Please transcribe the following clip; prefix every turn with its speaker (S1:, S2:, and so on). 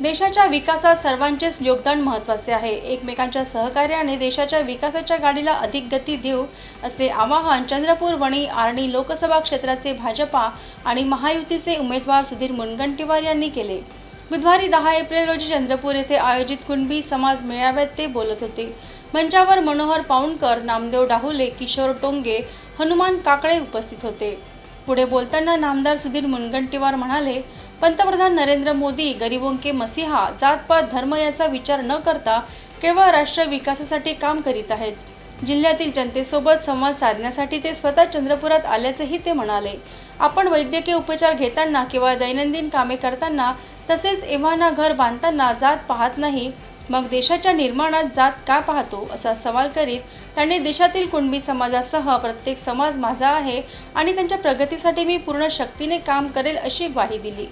S1: देशाच्या विकासात सर्वांचेच योगदान महत्त्वाचे आहे. एकमेकांच्या सहकार्याने देशाच्या विकासाच्या गाडीला अधिक गती देऊ असे आवाहन चंद्रपूर वणी आर्णी लोकसभा क्षेत्राचे भाजपा आणि महायुतीचे उमेदवार सुधीर मुनगंटीवार यांनी केले. बुधवारी दहा एप्रिल रोजी चंद्रपूर येथे आयोजित कुणबी समाज मेळाव्यात ते बोलत होते. मंचावर मनोहर पाऊणकर नामदेव डाहुले किशोर टोंगे हनुमान काकडे उपस्थित होते. पुढे बोलताना नामदार सुधीर मुनगंटीवार म्हणाले पंतप्रधान नरेंद्र मोदी गरिबों के मसीहा जातपात धर्म याचा विचार न करता केवळ राष्ट्र विकासासाठी काम करीत आहेत. जिल्ह्यातील जनतेसोबत संवाद साधण्यासाठी ते स्वतः चंद्रपुरात आल्याचेही ते म्हणाले. आपण वैद्यकीय उपचार घेताना किंवा दैनंदिन कामे करताना तसेच एव्हाना घर बांधताना जात पाहत नाही मग देशाच्या निर्माणात जात का पाहतो असा सवाल करीत त्यांनी देशातील कुणबी समाजासह प्रत्येक समाज माझा आहे आणि त्यांच्या प्रगतीसाठी मी पूर्ण शक्तीने काम करेल अशी ग्वाही दिली.